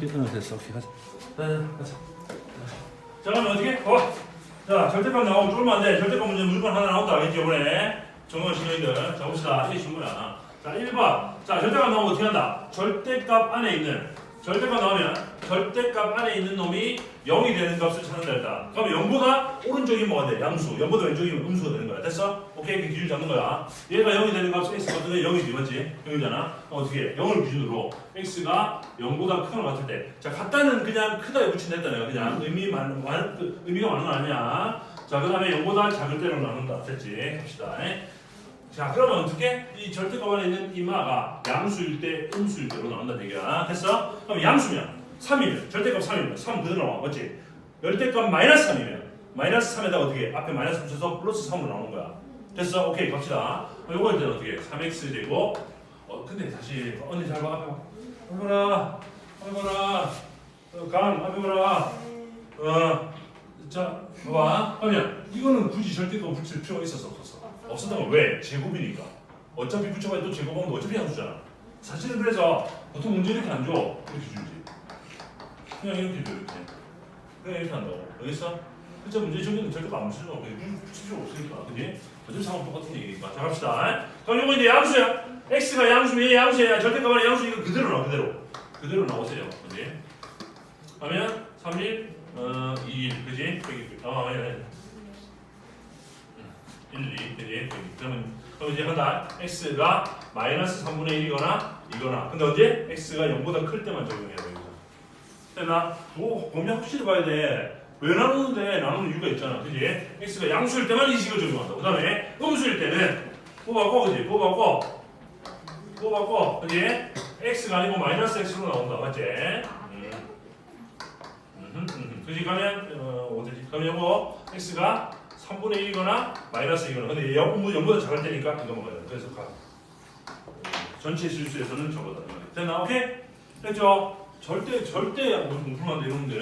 이렇게 어, 됐어. 오케이 가자. 자, 가자. 자, 그러면 어떻게? 어. 자, 절대값 나오면 쫄면 안 돼. 절대값 문제 무조건 하나 나온다. 알겠지, 이번에? 정원 신호인들. 자, 봅시다. 이게 신문이야. 자, 1번. 자, 절대값 나오면 어떻게 한다? 절대값 안에 있는, 절대값 나오면 절대값 안에 있는 놈이 0이 되는 값을 찾는다. 그럼 0보다 오른쪽이 뭐가 돼? 양수. 0보다 왼쪽이면 음수가 되는 거야. 됐어? 오케이, 그 기준 잡는 거야. 얘가 0이 되는 값은 x가 어떻게 0이지, 맞지? 0이잖아. 어떻게? 0을 기준으로 x가 0보다 큰 걸 같을 때. 자, 같다는 그냥 크다에 붙인다 내가 그냥 의미 많은, 많은 그 의미가 많은 건 아니야. 자, 그 다음에 0보다 작을 때로 나눈다. 됐지? 합시다. 자, 그러면 어떻게? 이 절대값 안에 있는 이마가 양수일 때, 음수일 때로 나온다는 얘기야. 됐어? 그럼 양수면 3이면, 절대값 3이면 3 그대로 나와. 맞지? 절대값 마이너스 3이면 마이너스 3에다 어떻게? 앞에 마이너스 붙여서 플러스 3으로 나오는 거야. 됐어? 오케이, 갑시다. 요거 이제 어떻게? 3x 제곱. 어, 근데 사실 언니 잘 봐. 앞에 봐. 앞에 봐라. 어, 강, 앞에 봐라. 어, 자, 봐봐. 그러면 이거는 굳이 절대값 붙일 필요가 있었어, 없었어? 없었던 건 왜? 제곱이니까. 어차피 붙여봐야 또 제곱하면 어차피 양수잖아. 사실은 그래서 보통 문제 이렇게 안 줘. 이렇게 주지. 그냥 이렇게 줘, 이렇게. 그냥 이렇게 한다고. 알겠어? 진짜 문제 저기는 절대값 안 붙여줘. 그냥 붙일 없으니까. 그지? 어차피 상황 똑같은 얘기니까. 자, 갑시다. 그럼 이거 이제 양수야. x가 양수, 얘 양수야. 절대값 안에 양수 이거 그대로 나와, 그대로. 그대로 나오세요. 그지? 하면 3, 1, 어, 2, 1, 그지? 여기, 어, 아니, 아니. 1, 2, 그지? 그러면, 그럼 이제 한다. x가 마이너스 3분의 1이거나 이거나. 근데 언제? x가 0보다 클 때만 적용해야 돼, 여기서. 근데 나, 뭐, 범위 확실히 봐야 돼. 왜 나누는데 나누는 이유가 있잖아. 그지? x가 양수일 때만 이 식을 적용한다. 그 다음에 음수일 때는 뽑아고, 그지? 뽑아고, 뽑아고, 그지? x가 아니고 마이너스 x로 나온다. 맞지? 음. 음흠, 음흠. 그지? 가면, 어, 어디지? 그럼 요거 x가 3분의 1이거나 마이너스 2거나 근데 0, 0보다 작을 때니까 이거 먹어야 돼 그래서 가 전체 실수에서는 저거다 됐나? 오케이? 됐죠? 절대 절대 공풀한데 이런데.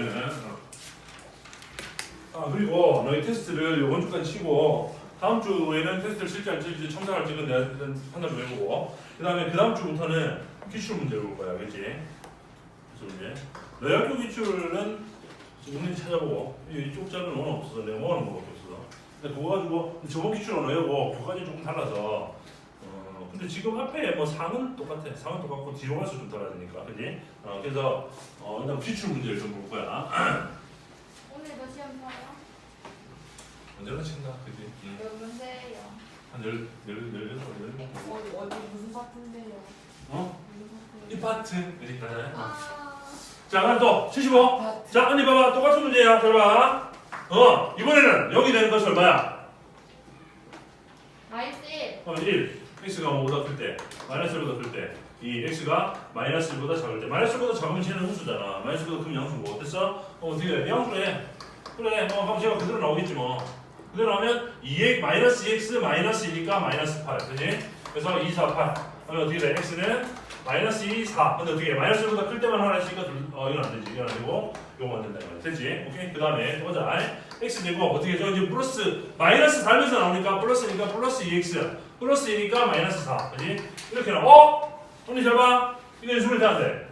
아 그리고 너희 테스트를 이번 주까지 치고 다음 주에는 테스트를 실지 안 칠지 첨삭할지 는 내가 판단 좀 해보고. 그 다음에 그 다음 주부터는 기출 문제를 볼 거야 알겠지? 그래서 이제 너희 학교 기출은 은근히 찾아보고. 이쪽 자료는 원어 없어서 내가 원하는 거밖에 없어. 근데 그거 가지고 저번 기출 언어하고 교과이 조금 달라서. 어 근데 지금 앞에 뭐 상은 똑같아 상은 똑같고 뒤로 갈수록 좀 달라지니까 그지? 어 그래서 어 일단 기출 문제를 좀 볼 거야 오늘도 시험 봐요? 언제나 친다 그지? 응. 몇 문제예요? 한열 열 열 여섯 열 일곱 어디 어디 무슨 파트인데요? 어? 무슨 이 파트? 파트? 가자 아, 자 그럼 또 75. 파트. 자 언니 봐봐 똑같은 문제야 잘 봐. 어 이번에는 여기 되는 것이 얼마야? 마이너스 1. 그럼 1 x가 5보다 클 때, 마이너스 1보다 클 때, 이 x가 마이너스 1보다 작을 때, 마이너스 1보다 작으면 쟤는 음수잖아. 마이너스 1보다 크면 양수고. 됐어? 어, 어떻게 해? 양수로 해. 그래, 어, 그럼 제가 그대로 나오겠지 뭐. 그대로 나오면 2x, 마이너스 2x, 마이너스 2니까 마이너스 8. 그지? 그래서 2, 4, 8. 그러면 어떻게 돼? x는 마이너스 2, 4. 근데 어떻게 해? 마이너스 1보다 클 때만 하나 있으니까, 둘- 어, 이건 안 되지. 이건 안 되고, 이거만 된다. 이거. 됐지? 오케이? 그 다음에, 또 보자. x 되고, 어떻게 해? 저 이제 플러스, 마이너스 달면서 나오니까 플러스니까 플러스 2x. 플러스 2니까 마이너스 4. 그지? 이렇게 나와. 어? 언니 잘 봐. 이거 수를 다 돼.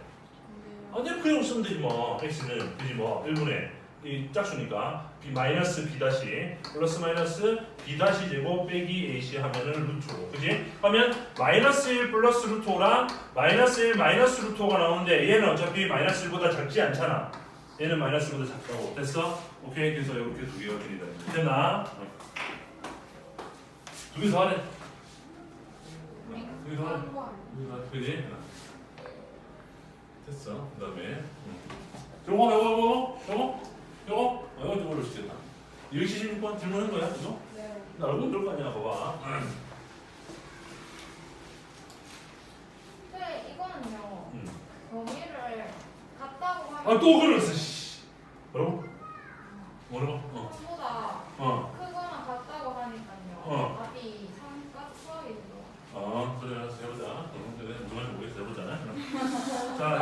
안 돼, 그냥 쓰면 되지 뭐. x는, 그지 뭐. 1분의 이 짝수니까. b 마이너스 b 다시 플러스 마이너스 b 다시 제곱 빼기 ac 하면은 루트 5. 그지? 그러면 마이너스 1 플러스 루트 5랑 마이너스 1 마이너스 루트 5가 나오는데 얘는 어차피 마이너스 1보다 작지 않잖아. 얘는 마이너스 1보다 작다고. 됐어? 오케이. 그래서 이렇게 두 개가 길이다. 됐나? 두개더 하래. 더 하래. 그지? 됐어. 그 다음에 요거 요거 요거 요거 요거 아, 이거 좀 어려우시겠다 276번 질문한 거야 그죠? 네. 나 얼굴 들거 아니야 봐봐 근데 이거는요. 음. 범위를 같다고 하면 아또 그랬어 씨 뭐라고? 뭐라고? 어. 보다 어. 크거나 같다고 하니까요. 어. 답이 상가 수학이 들어. 어 그래 알았어 해보자 어, 그래 누가 모르겠어 해보자 자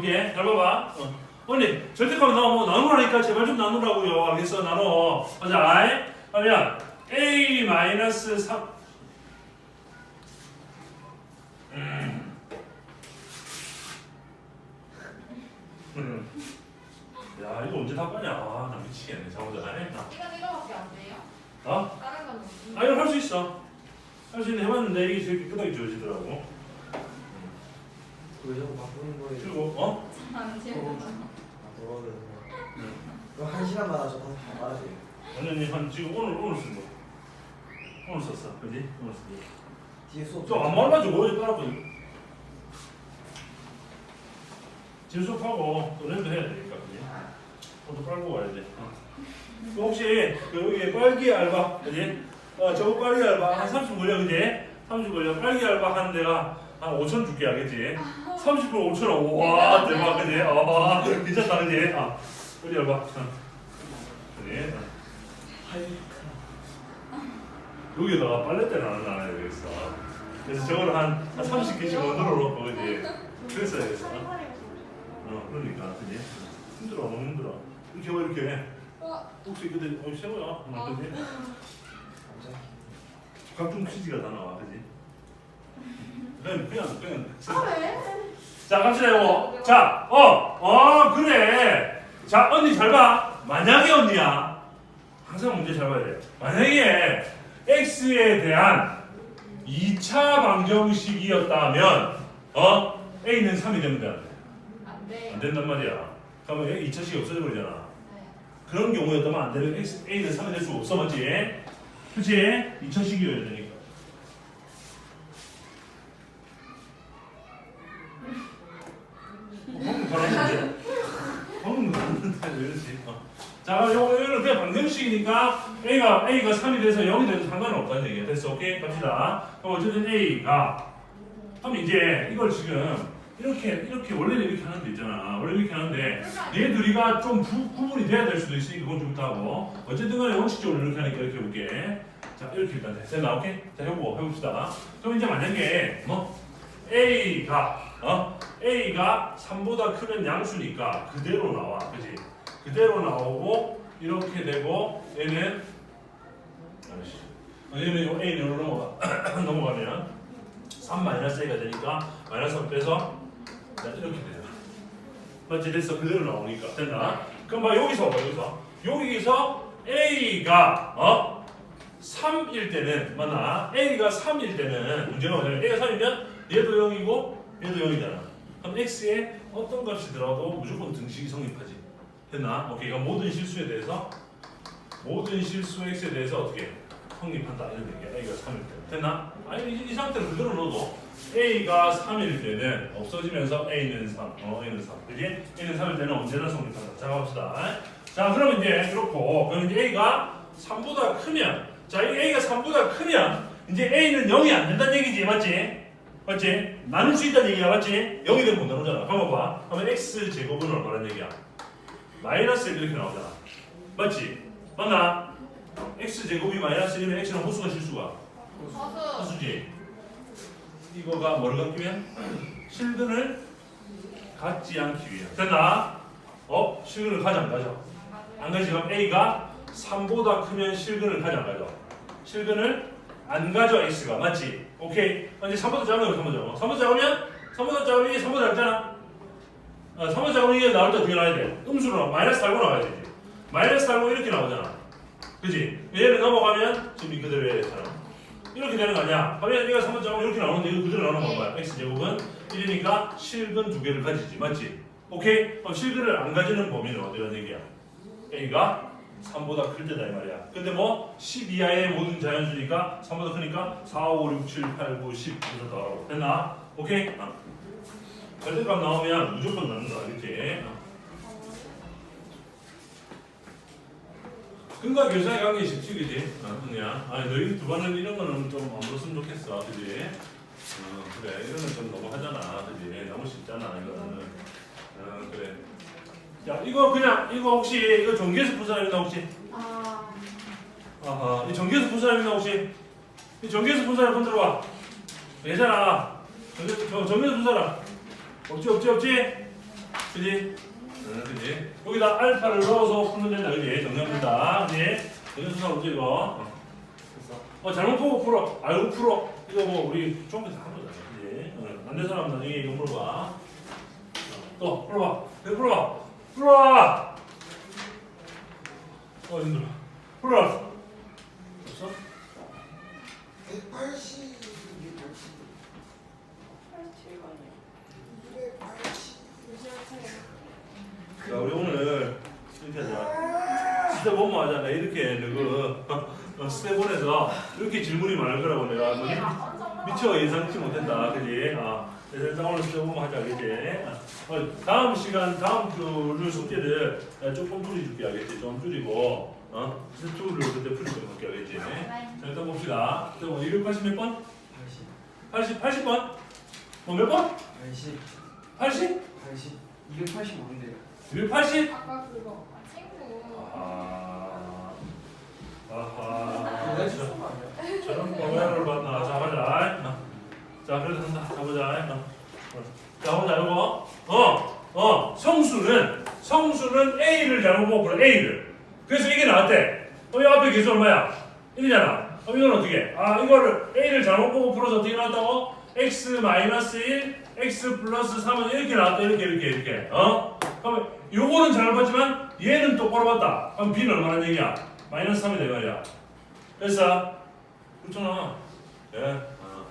여기에 잘 봐봐 어. 언니 절대값 나오면 나누라니까 제발 좀 나누라고요 알겠어 나눠 가자 그러면 a 마이너스 3 음. 야 이거 언제 다 까냐? 아, 나 미치겠네. 잠보자. 아, 이건 이거밖에 안 돼요? 어? 다른 건 없지? 아 이거 할 수 있어. 할 수 있는데 해봤는데 이게 제일 끄덕이 좋아지더라고. 왜 자꾸 바꾸는 거예요? 그리고 어? 안 돼. 아, 뭐하는 그럼 한 시간마다 저 다시 다 말하세요. 완전히 한 지금 오늘 오늘 쓴 거. 오늘 썼어. 그지? 오늘 쓴 거. 뒤에 수업 좀안 말라지고 어제 따랐거든. 지금 수업하고 또 렌즈 해야 되니까 그지? 오늘 빨고 와야 돼. 어. 그 혹시 그 여기 빨기 알바 그지? 어 저거 빨기 알바 한 30분 걸려 그지? 30분 걸려 빨기 알바 하는 데가 한 5천 줄게 알겠지? 30분 5천 원. 와 대박 그지? 아 괜찮다 그지? 아 알바. 어. 그지? 여기다가 빨래대를 안 놔야 되겠어. 그래서 저걸 한, 한 30개씩 얻어 놓고 그지? 그랬어야 되겠어. 어, 그러니까, 그지? 힘들어, 너무 힘들어. 이렇게 뭐 이렇게 해. 어, 혹시 근데 어, 세워야, 어, 그지? 각종 퀴즈가 다 나와, 그지? 그냥, 그냥, 그냥. 아 왜? 자, 갑시다, 이거. 자, 어, 어, 그래. 자, 언니 잘 봐. 만약에 언니야. 항상 문제 잘 봐야 돼. 만약에 x에 대한 2차 방정식이었다면, 어, a는 3이 되면 돼. 안 돼. 안 된단 말이야. 그러면 2차식이 없어져 버리잖아. 네. 그런 경우였다면 안 되면 x, a는 3이 될 수 없어, 맞지? 그치? 2차식이어야 되니까. 어, 방금 잘하는데? 방금 잘하는데 왜 이러지? 어. 자, 요거 이거는 그냥 방정식이니까 a가 a가 3이 돼서 0이 돼도 상관은 없다는 얘기야. 됐어, 오케이? 갑시다. 그럼 어쨌든 a가 그럼 이제 이걸 지금 이렇게 이렇게 원래는 이렇게 하는 데 있잖아. 원래 이렇게 하는데 얘 둘이가 좀 구, 구분이 돼야 될 수도 있으니까 그건 좀 이따하고 어쨌든 간에 원칙적으로 이렇게 하니까 이렇게 해볼게. 자, 이렇게 일단 돼. 됐나? 오케이? 자, 해보고 해봅시다. 그럼 이제 만약에 뭐 a가 어 a가 3보다 크면 양수니까 그대로 나와, 그지? 그대로 나오고 이렇게 되고 얘는 얘는 요 a는 넘어가 넘어가면 3 마이너스 a가 되니까 마이너스 3 빼서 자, 이렇게 되잖아. 맞지? 됐어. 그대로 나오니까 됐나? 그럼 봐 여기서 봐 여기서 여기서 a가 어 3일 때는 맞나? a가 3일 때는 문제가 뭐냐면 a가 3이면 얘도 0이고 얘도 0이잖아. 그럼 x에 어떤 값이 들어도 무조건 등식이 성립하지. 됐나? 오케이. 그럼 모든 실수에 대해서 모든 실수 x에 대해서 어떻게 성립한다 이런 얘기야. a가 3일 때. 됐나? 아니 이, 이 상태로 그대로 넣어도 a가 3일 때는 없어지면서 a는 3. 어, a는 3. 그지? a는 3일 때는 언제나 성립한다. 자, 갑시다. 자, 그럼 이제 그렇고 그럼 이제 a가 3보다 크면 자, 이 a가 3보다 크면 이제 a는 0이 안 된다는 얘기지. 맞지? 맞지? 나눌 수 있다는 얘기야. 맞지? 0이 되면 못 나누잖아. 그럼 봐. 그러면 x 제곱은 얼마라는 얘기야? 마이너스 이렇게 나오잖아. 맞지? 맞나? x 제곱이 마이너스 1이면 x는 호수가 실수가 허수. 허수지. 이거가 뭐를 갖기 위한? 실근을 갖지 않기 위한. 됐나? 어? 실근을 가지 안 가져? 안 가지. 그럼 A가 3보다 크면 실근을 가지 안 가져? 실근을 안 가져 X가 맞지? 오케이. 어, 이제 3보다 작으면 3보다 작아. 3보다 작으면 3보다 작으면 이게 3보다 작잖아. 어, 3보다 작으면 이게 나올 때 어떻게 나와야 돼? 음수로. 마이너스 달고 나와야 되지. 마이너스 달고 이렇게 나오잖아. 그지? 얘를 넘어가면 지금 이 그대로 되잖아. 이렇게 되는 거 아니야? 그러면 얘가 3번 작으면 이렇게 나오는데 이거 그대로 나오는 건 뭐야? x제곱은 1이니까 실근 두 개를 가지지 맞지? 오케이? 그럼 실근을 안 가지는 범위는 어디라는 얘기야? a가 3보다 클 때다 이 말이야 근데 뭐 10 이하의 모든 자연수니까 3보다 크니까 4, 5, 6, 7, 8, 9, 10 이렇게 더하고 됐나? 오케이? 어. 절대값 나오면 무조건 넣는다 이렇게 어. 근과 교사의 관계 그지? 어, 그냥 아니 너희 두 반은 이런 거는 좀 안 물었으면 좋겠어 그지? 어 그래 이런 건 좀 너무 하잖아 그지? 너무 쉽잖아 이거는 어 그래 자 이거 그냥 이거 혹시 이거 전기에서 푼 사람 있나 혹시? 아, 아하 이 전기에서 푼 사람 있나 혹시? 이 전기에서 푼 사람 손 전기, 저, 전기에서 푼 사람 없지 없지 없지? 그지? 응, 그지? 여기다 알파를 넣어서 풀면 된다, 그지? 정리합니다. 그지? 정리 수사 없지, 이거? 어. 어, 잘못 보고 풀어. 알고 풀어. 이거 뭐, 우리 좀 이따 해보자, 그지? 어, 안된 사람 나중에 이거 물어봐. 어. 또 풀어봐. 네, 풀어봐. 풀어봐. 어 힘들어. 풀어. 없어? 180 자 우리 오늘 이렇게 하자. 스텝 원만 하자. 나 이렇게 그 어, 스텝 원에서 이렇게 질문이 많을 거라고 내가 뭐 미- 미처 예상치 못했다. 그지? 아, 그래서 오늘 스텝 원만 하자. 그지? 아, 어, 다음 시간 다음 주를 숙제를 내가 조금 줄여줄게. 알겠지? 좀 줄이고 어? 스텝 2를 그때 풀이좀 할게. 알겠지? 자 일단 봅시다. 280 몇 번? 80 80번? 뭐몇 번? 80 80? 80 280 뭔데요? 280? 아까 그거 아, 친구. 아하. 아하. 아니야? 저런 모양을 봤나? 자, 보자. 자, 그래서 한다. 자, 보자. 자, 보자. 이거. 어, 어. 성수는, 성수는 A를 잘못 보고 그래. A를. 그래서 이게 나왔대. 어, 이 앞에 계수 얼마야? 1이잖아. 그럼 이건 어떻게? 아, 이거를 A를 잘못 보고 풀어서 어떻게 나왔다고? X 마이너스 1, X 플러스 3은 이렇게 나왔다. 이렇게, 이렇게, 이렇게. 어? 그러면 요거는 잘못 봤지만 얘는 똑바로 봤다. 그럼 B는 얼마나 얘기야? 마이너스 3이다, 이 말이야. 됐어? 그렇잖아. 예. 어.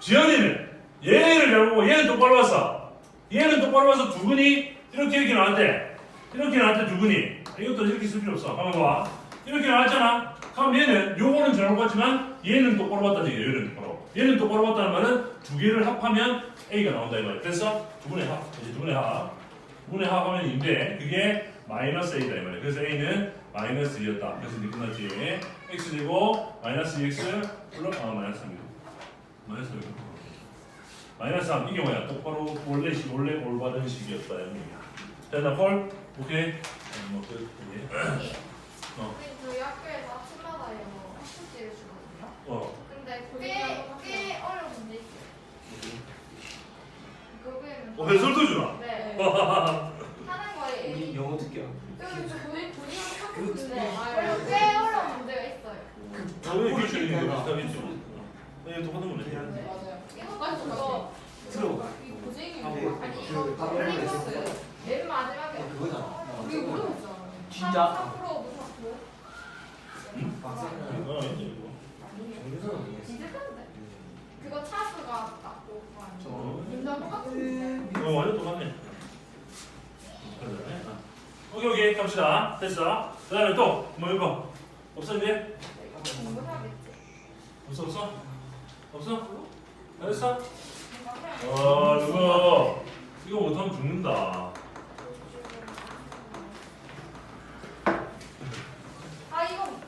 지연이는 얘를 잘 보고 얘는 똑바로 봤어. 얘는 똑바로 봐서 두근이 이렇게 이렇게 나왔대. 이렇게 나왔대 두근이. 이것도 이렇게 쓸 필요 없어. 가만 봐. 이렇게 나왔잖아. 그럼 얘는 요거는 잘못 봤지만 얘는 똑바로 봤다는 얘기야. 얘는 똑바로. 얘는 똑바로 봤다는 말은 두 개를 합하면 A가 나온다 이 말이야. 됐어? 두 분의 합. 이제 두 분의 합. 두 분의 합하면 2인데 그게 마이너스 A다 이 말이야. 그래서 A는 마이너스 2였다. 그래서 이제 끝났지. X 되고 마이너스 2X 플러스 아 마이너스 3이고 마이너스 3이고 마이너스 3 이게 뭐야? 똑바로 원래 식 원래 올바른 식이었다 이 얘기야. 됐나 폴? 오케이. 음, 뭐 끝. 이제. 어. 우리 저희 학교에서 아침마다 이거 학습지를 주거든요. 어. 근데 꽤, 꽤 어려운 문제 있어요. 그거는 어 해설도 주나? 네. 하는 거에 우리 영어 듣게요 여기 저 본인 본인 그거 학습지인데 듣고 그리고 꽤 어려운 문제가 있어요. 당연히 교실이 이거 비슷하겠지. 네, 똑같은 거네. 네 맞아요. 이거 맞아, 그거 들어봐 이 고생이 아, 아니 네. 이거 그 답변을 올린 했을 거였어요. 맨 마지막에 어, 그거잖아. 우리 모르겠잖아. 진짜? 3% 무슨 그 박사는 어, 이제 이거. 정규서는 모르겠어 비슷한데 그거 차수가 낮고 저 인정 똑같은데. 어, 완전 똑같네. 아. 오케이, 오케이. 갑시다. 됐어. 그 다음에 또, 뭐 이거. 없어, 이제? 없어, 없어? 없어? 됐어? 와, 이거. 이거 못하면 죽는다. 아 이거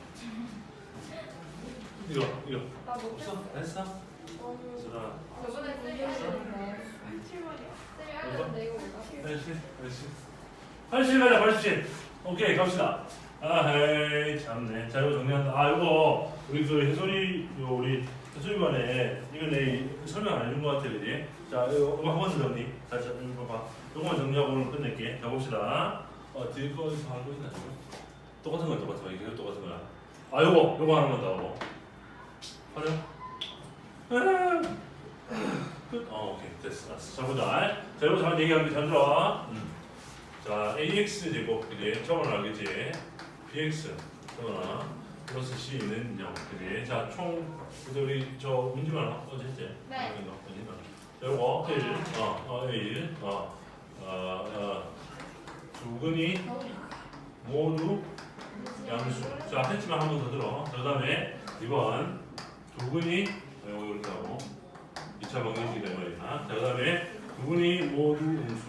이거, 이거. 나 못했어. 없어? 됐어? 쓰라. 저번에 쌤이 하셨는데 쌤이 하셨는데 이거 몰라. 80, 80. 80 가자, 87. 오케이, 갑시다. 아, 헤이, 참네. 자, 이거 정리한다. 아, 이거, 우리 그 해설이, 요 우리 해설위반에, 이거 내 설명 안 해준 것 같아, 그지? 자, 이거 이거 한번 더 정리. 자, 자, 이거 봐봐. 이거만 정리하고 오늘 끝낼게. 자, 봅시다. 어, 뒤에 거에서 하고 있나, 지금? 똑같은 거야, 똑같은 거야. 이게 똑같은 거야. 아, 요거, 요거 하는 건다, 요거. 하죠? 끝. 어, 오케이. 됐어. 알았어. 자, 보자. 자, 이거 잠깐 얘기하면 잘 들어. 음. 자, ax 제곱, 그지? 저건 알겠지? bx, 저거나 플러스 c는 0, 그지? 자, 총, 그래서 우리 저 문제만 어제 했지? 네. 문제만. 자, 요거 1, 어, 어, 1, 어, 어, 어, 두 근이 모두 양수. 자, 했지만 한 번 더 들어. 그 다음에 2번, 두 근이, 어, 요거 이렇게 하고, 2차 방정식이 되는 거야. 자, 그 다음에 두 근이 모두 음수.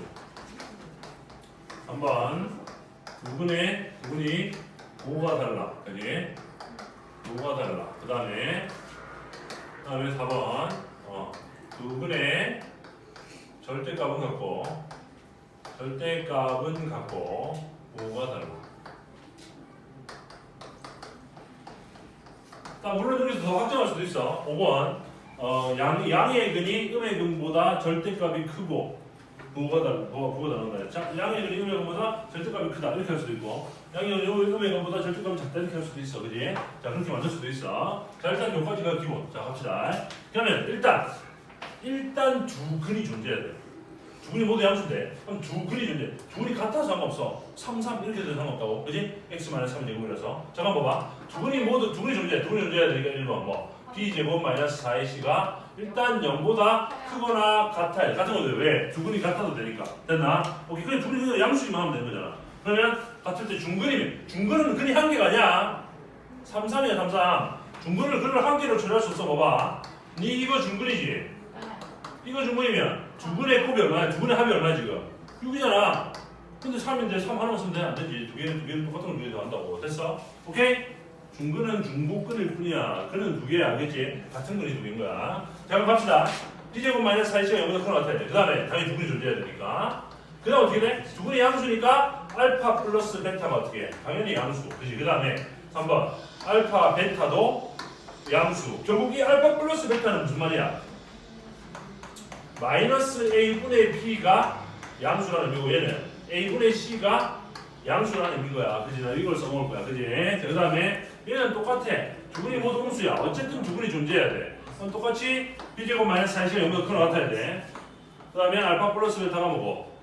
3번 두 분의 두 분이 뭐가 달라. 그지 뭐가 달라. 그 다음에 그 다음에 4번. 어, 두 분의 절대값은 같고 절대값은 같고 뭐가 달라. 자 물론 여기서 더 확정할 수도 있어. 5번. 어, 양, 양의 근이 음의 근보다 절대값이 크고 부호가 다르 부호가 부호가 다른다. 자, 양의 음의 근보다 절대값이 크다 이렇게 할 수도 있고 양의 음의 근보다 절대값이 작다 이렇게 할 수도 있어, 그지? 자 그렇게 만들 수도 있어. 자 일단 여기까지가 기본. 자 갑시다. 그러면 일단 일단 두 근이 존재해야 돼. 두 근이 모두 양수인데 그럼 두 근이 존재. 두 근이 같아서 상관없어. 3, 3 이렇게 돼도 상관없다고. 그지? x 마이너스 3 제곱이라서. 잠깐 봐봐. 두 근이 모두 두 근이 존재. 두 근이 존재해야 되니까 1번 뭐 b 제곱 마이너스 4ac가 일단 0보다 크거나 같아요. 같은 거죠. 왜? 두 근이 같아도 되니까. 됐나? 오케이. 그냥 두 근이 양수기만 하면 되는 거잖아. 그러면 같을 때 중근이면 중근은 근이 한 개가 아니야. 3, 3이야 3, 3. 중근을 근을 한 개로 처리할 수 없어. 봐봐. 니 이거 중근이지. 네. 이거 중근이면 두 근의 곱이 얼마야? 두 근의 합이 얼마야 지금? 6이잖아. 근데 3인데 3 하나만 쓰면 돼. 안 되지. 두 개는 두 개는 똑같은 걸 두개더 한다고. 됐어? 오케이? 중근은 중복근일 뿐이야. 근은 두 개야. 알겠지? 같은 근이 두 개인 거야. 자, 그럼 갑시다. B제곱 마이너스 4C가 0보다 큰것 같아야 돼. 그 다음에 당연히 두 근이 존재해야 되니까. 그 다음 어떻게 돼? 두 근이 양수니까 알파 플러스 베타가 어떻게 해? 당연히 양수. 그지? 그 다음에 3번. 알파 베타도 양수. 결국 이 알파 플러스 베타는 무슨 말이야? 마이너스 a분의 b가 양수라는 의미고 얘는 a분의 c가 양수라는 의미인 거야. 그지? 나 이걸 써먹을 거야. 그지? 그 다음에 얘는 똑같아. 두 분이 모두 음수야. 어쨌든 두 분이 존재해야 돼. 그럼 똑같이 b제곱 마이너스 4시가 0보다 큰것 같아야 돼. 그 다음에 알파 플러스 베타가 뭐고?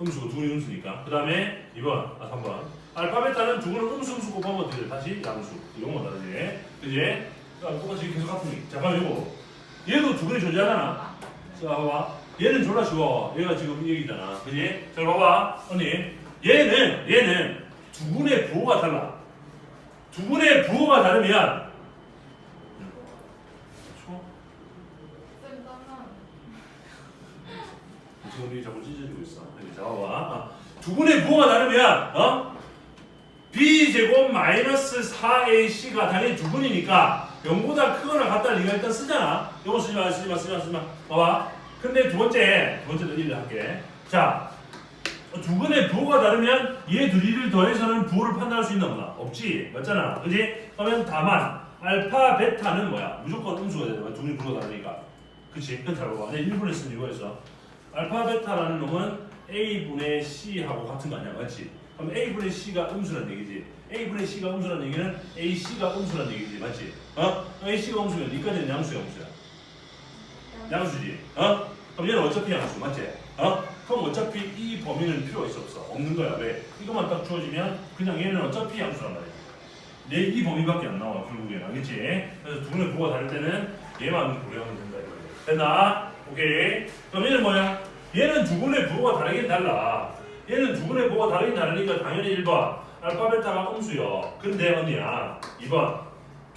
음수고 두 분이 음수니까. 그 다음에 2번, 아 3번. 알파 베타는 두 분을 음수 음수 곱하면 어떻게 돼? 다시 양수. 이건 뭐 다르지? 그지? 그럼 똑같이 계속 같은 얘기. 자, 그럼 이거. 얘도 두 분이 존재하잖아. 자, 봐봐. 얘는 졸라 쉬워. 얘가 지금 이 얘기잖아. 그지? 자, 봐봐. 언니. 얘는, 얘는 두 분의 부호가 달라. 두 분의 부호가 다르면. 지금 자꾸 찢어지고 있어. 잡아봐. 아, 두 분의 부호가 다르면, 어? b제곱 마이너스 4ac가 당연히 두 분이니까 0보다 크거나 같다는 리가 일단 쓰잖아. 이거 쓰지 마, 쓰지 마, 쓰지 마, 쓰지 마. 봐봐. 근데 두 번째, 두 번째도 일을 할게. 자, 두 분의 부호가 다르면 얘 둘이를 더해서는 부호를 판단할 수 있나 보다. 없지. 맞잖아. 그지? 그러면 다만 알파, 베타는 뭐야? 무조건 음수가 되는 거야. 두 분의 부호가 다르니까. 그치? 그건 잘 봐봐. 내가 1분에 쓴 이거에서. 알파, 베타라는 놈은 A분의 C하고 같은 거 아니야? 맞지? 그럼 A분의 C가 음수란 얘기지. A분의 C가 음수란 얘기는 AC가 음수란 얘기지. 맞지? 어? AC가 음수면 니까지는 양수야, 음수야. 양수지. 어? 그럼 얘는 어차피 양수. 맞지? 어? 그럼 어차피 이 범위는 필요 없어? 없는 거야. 왜? 이것만 딱 주어지면 그냥 얘는 어차피 양수란 말이야. 내이 범위밖에 안 나와 결국엔 알겠지? 그래서 두 분의 부가 다를 때는 얘만 고려하면 된다 이거야. 됐나? 오케이. 그럼 얘는 뭐야? 얘는 두 분의 부호가 다르긴 달라. 얘는 두 분의 부호가 다르긴 다르니까 당연히 1번 알파 베타가 음수요. 근데 언니야 2번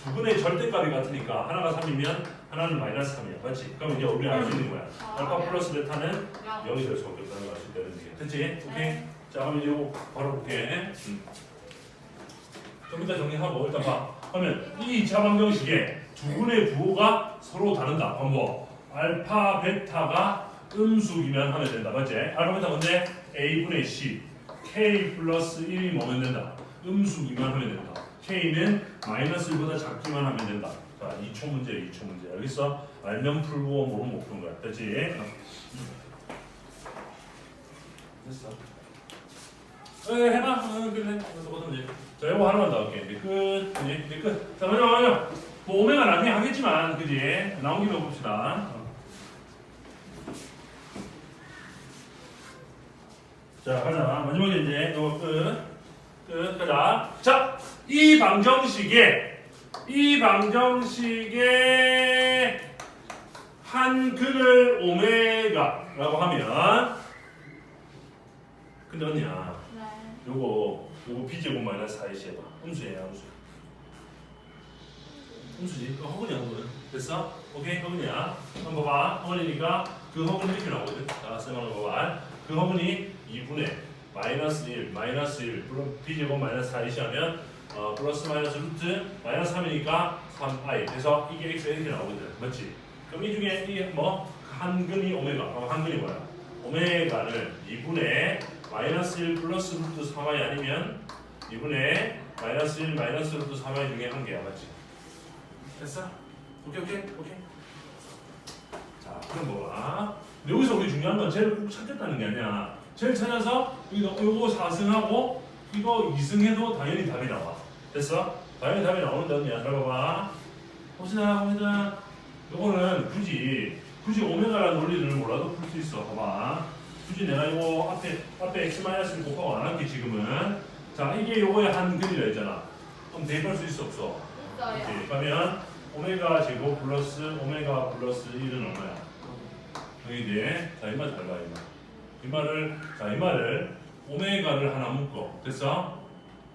두 분의 절대값이 같으니까 하나가 3이면 하나는 마이너스 3이야. 맞지? 그럼 이제 우리가 알수 있는 거야. 알파 플러스 베타는 야. 0이 될 수밖에 없다는 걸 알 수 있다는 얘기야. 됐지? 오케이. 자 그럼 이제 이거 바로 볼게. 음. 좀 이따 정리하고 일단 봐. 그러면 이 2차 방정식에 두 분의 부호가 서로 다른다. 그럼 뭐 알파 베타가 음수이면 하면 된다. 맞지? 알파 베타 뭔데? a분의 c k 플러스 1이 뭐면 된다. 음수이면 하면 된다. K는 마이너스 1보다 작기만 하면 된다. 자, 2초 문제, 2초 문제. 알겠어? 알면 모르면 못 푸는 거야. 됐지? 어. 됐어. 에 해봐. 어, 그래. 똑같은 문제. 자, 이거 하나만 더 할게. 이제 끝. 이제, 이제 끝. 자, 마지막, 마지막. 뭐 오메가 나중에 하겠지만, 그지? 나온 김에 봅시다. 어. 자, 가자. 마지막에 이제 이거 끝. 끝. 가자. 자, 이 방정식에, 이 방정식에 한 근을 오메가라고 하면, 근데 언니야. 네. 요거 요거 b제곱 마이너스 4ac 해봐. 음수예요 음수. 음수지? 그 허근이야 허근 됐어? 오케이 허근이야. 한번 봐봐. 허근이니까 그 허근 이렇게 나오거든. 자 쌤하는 봐봐. 그 허근이 2분의 마이너스 1 마이너스 1 물론 b제곱 마이너스 4ac 하면 어, 플러스 마이너스 루트 마이너스 3이니까 3i 그래서 이게 x 이렇게 나오거든 맞지? 그럼 이 중에 이뭐 한근이 오메가 어, 한근이 뭐야? 오메가를 2분의 마이너스 1 플러스 루트 3i 아니면 2분의 마이너스 1 마이너스 루트 3i 중에 한 개야 맞지? 됐어? 오케이 오케이 오케이 자 그럼 뭐야 여기서 우리 중요한 건 쟤를 꼭 찾겠다는 게 아니야 쟤를 찾아서 이거 요거 4승하고 이거 2승해도 당연히 답이 나와 됐어? 당연히 답이 나오는데 언니야 잘 봐봐 봅시다 봅시다 요거는 굳이 굳이 오메가라는 논리를 몰라도 풀 수 있어 봐봐 굳이 내가 이거 앞에 앞에 x 마이너스를 곱하고 안 할게 지금은. 자 이게 요거의 한 근이라 했잖아. 그럼 대입할 수 있어 없어? 있어요. 오케이. 그러면 오메가 제곱 플러스 오메가 플러스 1은 얼마야? 여기 돼. 자, 이말 잘 봐, 이 말. 이 말을, 자, 이 말을 오메가를 하나 묶어. 됐어?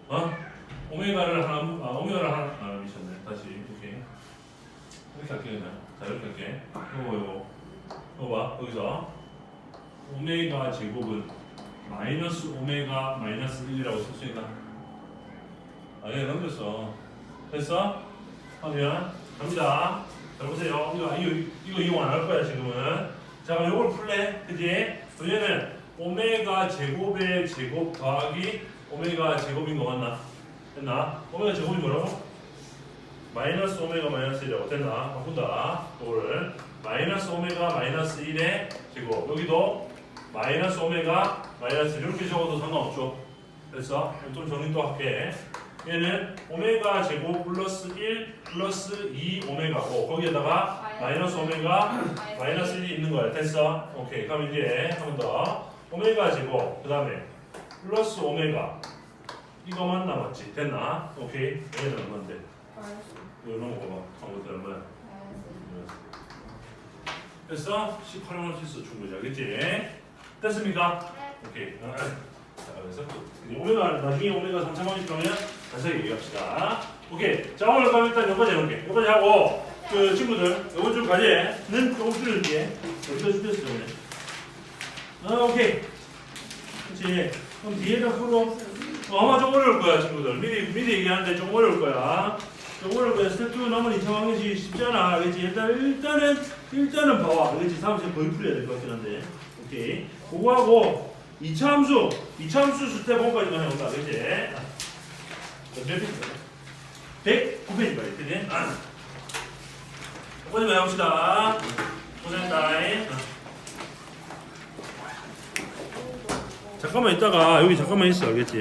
어? 오메가를 하나 묶, 아, 오메가를 하나, 아, 미쳤네. 다시, 이렇게. 이렇게 할게, 그냥. 자, 이렇게 할게. 요거, 요거. 이거 봐, 여기서. 오메가 제곱은 마이너스 오메가 마이너스 1이라고 쓸 수 있나? 아, 예, 넘겼어. 됐어? 하면 갑니다. 자 보세요. 이거 이거 이거 이용 안 할 거야 지금은. 자 그럼 이걸 풀래, 그지? 얘는 오메가 제곱의 제곱 더하기 오메가 제곱인 거 맞나? 됐나? 오메가 제곱이 뭐라고? 마이너스 오메가 마이너스 1이라고 됐나? 바꾼다. 이거를 마이너스 오메가 마이너스 1의 제곱 여기도 마이너스 오메가 마이너스 1 이렇게 적어도 상관없죠. 됐어? 좀 정리 또 할게. 얘는 오메가 제곱 플러스 1 플러스 2 오메가고 거기에다가 마이너스 오메가 마이너스 1이 있는 거야. 됐어? 오케이. 그럼 이제 한 번 더. 오메가 제곱 그 다음에 플러스 오메가 이거만 남았지. 됐나? 오케이. 얘는 얼마인데? 이거 넘어가봐. 더 얼마야? 됐어? 18만 수 있어 충분히 알겠지? 됐습니까? 오케이. 아, 자, 그래서 이제 오메가 나중에 오메가 3차방이 그러면 자세히 얘기합시다. 오케이. 자 오늘 그럼 일단 여기까지 해놓을게. 여기까지 하고 그 친구들 이번 주 과제는 조금 줄여줄게. 여기다 줄였어 오늘. 아 오케이. 그렇지. 그럼 뒤에다 풀어. 어, 아마 좀 어려울 거야 친구들. 미리 미리 얘기하는데 좀 어려울 거야. 좀 어려울 거야. 스텝 2 남은 2차 방정식 쉽잖아. 알겠지? 일단 일단은 일단은 봐봐. 다음 시간 거의 풀어야 될 것 같긴 한데. 오케이. 그거 하고 2차 함수, 2차 함수 스텝 1까지만 해볼까? 알겠지? 몇 페이지야? 109페이지 까지. 그지? 아. 여기까지만 해봅시다. 고생했다. 잠깐만 있다가 여기 잠깐만 있어 알겠지?